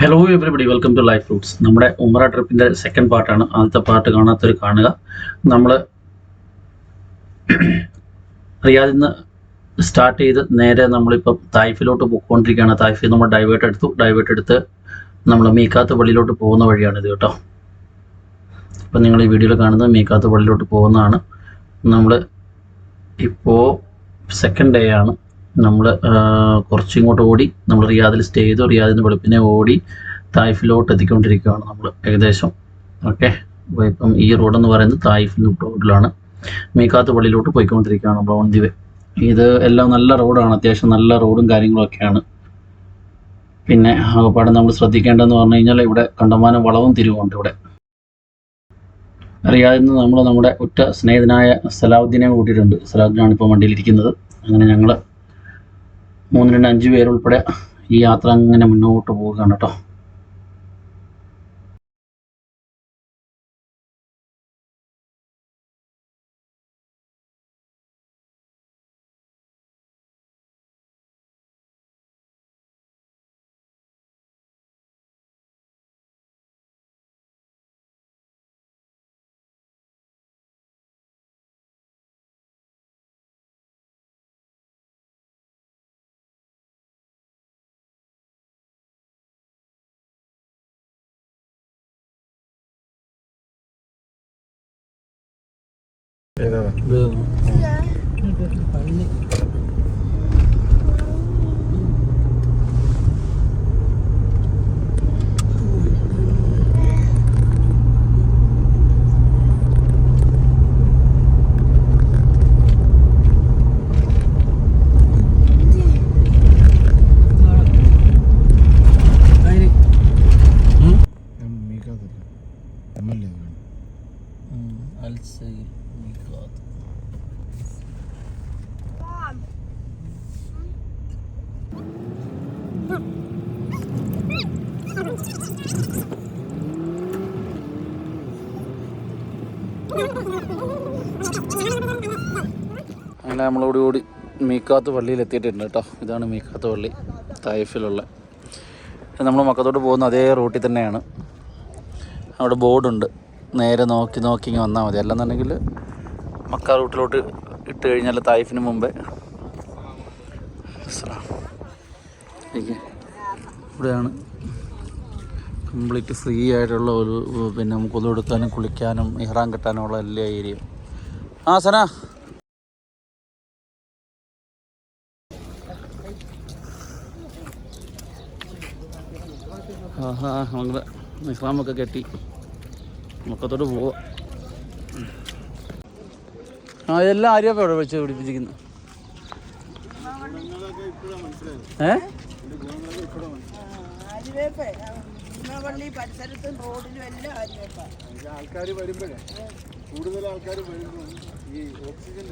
Hello everybody welcome to Life Fruits നമ്മുടെ Umrah ട്രിപ്പിന്റെ second പാർട്ടാണ് ആദ്യത്തെ പാർട്ട് കാണാത്തവർ കാണുക. നമ്മൾ റിയാദിൽ നിന്ന് സ്റ്റാർട്ട് ചെയ്ത് നേരെ നമ്മളിപ്പം തായ്ഫിലോട്ട് പോയിക്കൊണ്ടിരിക്കുകയാണ്. തായ്ഫിൽ നമ്മൾ ഡൈവേർട്ട് എടുത്തു. ഡൈവേർട്ട് എടുത്ത് നമ്മൾ മീക്കാത്ത് പള്ളിയിലോട്ട് പോകുന്ന വഴിയാണ് ഇത് കേട്ടോ. ഇപ്പം നിങ്ങൾ ഈ വീഡിയോയിൽ കാണുന്നത് മീക്കാത്ത് പള്ളിയിലോട്ട് പോകുന്നതാണ്. നമ്മൾ ഇപ്പോൾ സെക്കൻഡ് ഡേ ആണ്. നമ്മൾ കുറച്ചിങ്ങോട്ട് ഓടി നമ്മൾ റിയാദിൽ സ്റ്റേ ചെയ്തു റിയാദിൽ നിന്ന് വെളുപ്പിനെ ഓടി തായ്ഫിലോട്ട് എത്തിക്കൊണ്ടിരിക്കുകയാണ് നമ്മൾ ഏകദേശം. ഓക്കെ ഇപ്പം ഈ റോഡ് എന്ന് പറയുന്നത് തായ്ഫിൽ റോഡിലാണ് മീക്കാത്ത് പള്ളിയിലോട്ട് പോയിക്കൊണ്ടിരിക്കുകയാണ് നമ്മൾ ഓൺ ദി വേ ഇത് എല്ലാം നല്ല റോഡാണ് അത്യാവശ്യം നല്ല റോഡും കാര്യങ്ങളൊക്കെയാണ്. പിന്നെ ആകപ്പാടെ നമ്മൾ ശ്രദ്ധിക്കേണ്ടതെന്ന് പറഞ്ഞു കഴിഞ്ഞാൽ ഇവിടെ കണ്ടമാനം വളവും തിരിവുണ്ട് ഇവിടെ. റിയാദിൽ നിന്ന് നമ്മൾ നമ്മുടെ ഉറ്റ സ്നേഹിതനായ സലാഹുദ്ദീനെ കൂട്ടിയിട്ടുണ്ട്. സലാഹുദ്ദീനാണ് ഇപ്പോൾ വണ്ടിയിലിരിക്കുന്നത് അങ്ങനെ ഞങ്ങൾ മൂന്ന് രണ്ട് അഞ്ച് പേരുൾപ്പെടെ ഈ യാത്ര അങ്ങനെ മുന്നോട്ട് പോവുകയാണ് കേട്ടോ. Ayan na. Ayan na. Ayan na. അങ്ങനെ നമ്മളോട് കൂടി മീക്കാത്ത് പള്ളിയിൽ എത്തിയിട്ടുണ്ട് കേട്ടോ. ഇതാണ് മീക്കാത്ത് പള്ളി. തായിഫിലുള്ള. നമ്മൾ മക്കത്തോട്ട് പോകുന്ന അതേ റൂട്ടിൽ തന്നെയാണ്. അവിടെ ബോർഡുണ്ട്. നേരെ നോക്കി നോക്കി ഇങ്ങനെ വന്നാൽ മതി. അല്ലെന്നുണ്ടെങ്കിൽ മക്ക റൂട്ടിലോട്ട് ഇട്ട് കഴിഞ്ഞാൽ തായിഫിന് മുമ്പേ. ഇവിടെയാണ്. കംപ്ലീറ്റ് ഫ്രീ ആയിട്ടുള്ള ഒരു പിന്നെ നമുക്ക് ഒതുകൊടുക്കാനും കുളിക്കാനും ഇഹ്റാൻ കെട്ടാനുമുള്ള എല്ലാ ഏരിയ ആ സന. ആഹാ ഇസ്ലാമൊക്കെ കെട്ടി. മൊക്കത്തോട്ട് പോവാ. ആ ഇതെല്ലാം ആര്യപ്പ ഇവിടെ വെച്ച് പിടിപ്പിച്ചിരിക്കുന്നു. ഏ? ആര്യവേപ്പ് പള്ളി പരിസരത്തും റോഡിലും എല്ലാം ആൾക്കാർ വരുമ്പോഴേ കൂടുതൽ ആൾക്കാർ വരുമ്പോൾ ഈ ഓക്സിജൻ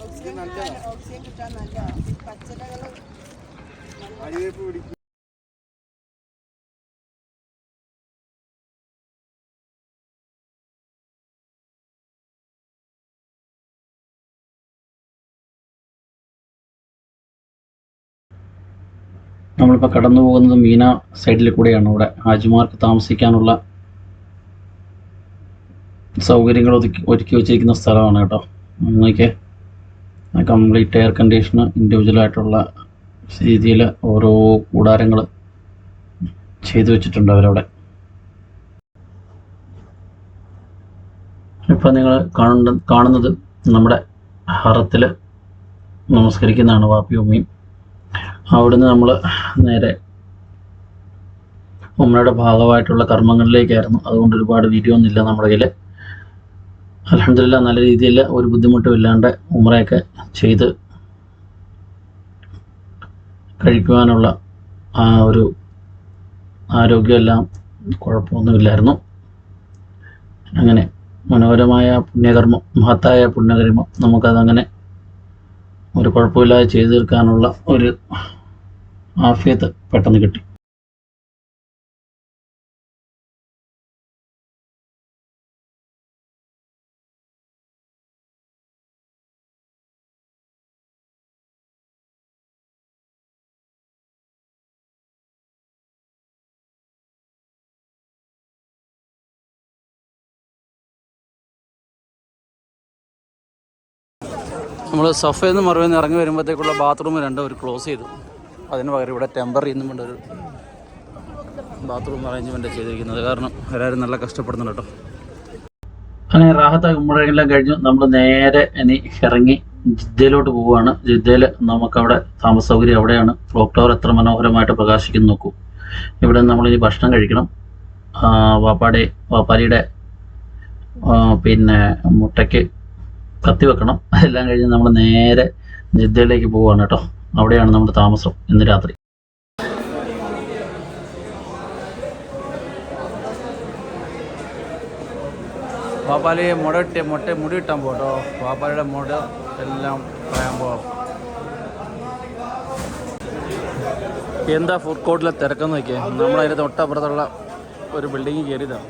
ഓക്സിജൻ കിട്ടാൻ നല്ല പച്ചക്കറികൾ അരിവേപ്പ് പിടിക്കും. നമ്മളിപ്പോൾ കടന്നു പോകുന്നത് മീന സൈഡിൽ കൂടെയാണ്. ഇവിടെ ഹാജിമാർക്ക് താമസിക്കാനുള്ള സൗകര്യങ്ങൾ ഒതുക്കി ഒരുക്കി വെച്ചിരിക്കുന്ന സ്ഥലമാണ് കേട്ടോ. അങ്ങനെയൊക്കെ കംപ്ലീറ്റ് എയർ കണ്ടീഷന് ഇൻഡിവിജ്വലായിട്ടുള്ള രീതിയിൽ ഓരോ കൂടാരങ്ങൾ ചെയ്തു വെച്ചിട്ടുണ്ട് അവരവിടെ. ഇപ്പം നിങ്ങൾ കാണുന്ന കാണുന്നത് നമ്മുടെ ഹറത്തിൽ നമസ്കരിക്കുന്നതാണ് വാപ്പി ഉമ്മയും. അവിടുന്ന് നമ്മൾ നേരെ ഉമ്മയുടെ ഭാഗമായിട്ടുള്ള കർമ്മങ്ങളിലേക്കായിരുന്നു. അതുകൊണ്ട് ഒരുപാട് വീഡിയോ ഒന്നുമില്ല നമ്മുടെ കയ്യിൽ അലഹമില്ല നല്ല രീതിയിൽ ഒരു ബുദ്ധിമുട്ടും ഇല്ലാണ്ട് ഉമ്രയൊക്കെ ചെയ്ത് കഴിക്കുവാനുള്ള ആ ഒരു ആരോഗ്യമെല്ലാം കുഴപ്പമൊന്നുമില്ലായിരുന്നു. അങ്ങനെ മനോഹരമായ പുണ്യകർമ്മം മഹത്തായ പുണ്യകർമ്മം നമുക്കതങ്ങനെ ഒരു കുഴപ്പമില്ലാതെ ചെയ്തു തീർക്കാനുള്ള ഒരു ആഫിയത്ത് പെട്ടെന്ന് കിട്ടി. നമ്മൾ സഫയിൽ നിന്ന് മറുപടി നിന്ന് ഇറങ്ങി വരുമ്പോഴത്തേക്കുള്ള ബാത്റൂം രണ്ടും അവർ ക്ലോസ് ചെയ്തു. അതിന് പകരം ഇവിടെ ടെമ്പററി എന്നും കൊണ്ട് ഒരു ബാത്റൂം അറേഞ്ച്മെന്റ് ചെയ്തിരിക്കുന്നത്. കാരണം എല്ലാവരും നല്ല കഷ്ടപ്പെടുന്നുണ്ട് കേട്ടോ. അങ്ങനെ റാഹത്തായി ഉമ്മറെല്ലാം കഴിഞ്ഞു. നമ്മൾ നേരെ ഇനി ഇറങ്ങി ജിദ്ദയിലോട്ട് പോവുകയാണ്. ജിദ്ദയിൽ നമുക്കവിടെ താമസ സൗകര്യം അവിടെയാണ്. ക്ലോക്ക് ടവർ എത്ര മനോഹരമായിട്ട് പ്രകാശിക്കുന്നു നോക്കൂ. ഇവിടെ നമ്മളിനി ഭക്ഷണം കഴിക്കണം. വാപ്പാടെ വാപ്പാലിയുടെ പിന്നെ മുട്ടയ്ക്ക് കത്തി വെക്കണം അതെല്ലാം കഴിഞ്ഞ് നമ്മൾ നേരെ ജിദ്ദയിലേക്ക് പോവുകയാണ് കേട്ടോ. അവിടെയാണ് നമ്മുടെ താമസം ഇന്ന് രാത്രി. പാപ്പാലിയെ മുട ഇട്ട് മുട്ട മുടിയിട്ടാൻ പോട്ടോ വാപ്പാലിയുടെ മുട എല്ലാം പറയാൻ പോവാം എന്താ ഫുഡ് കോർട്ടിലെ തിരക്കെന്ന് നോക്കിയേ? നമ്മളതിന്റെ തൊട്ടപ്പുറത്തുള്ള ഒരു ബിൽഡിങ്ങിൽ കയറിയതാണ്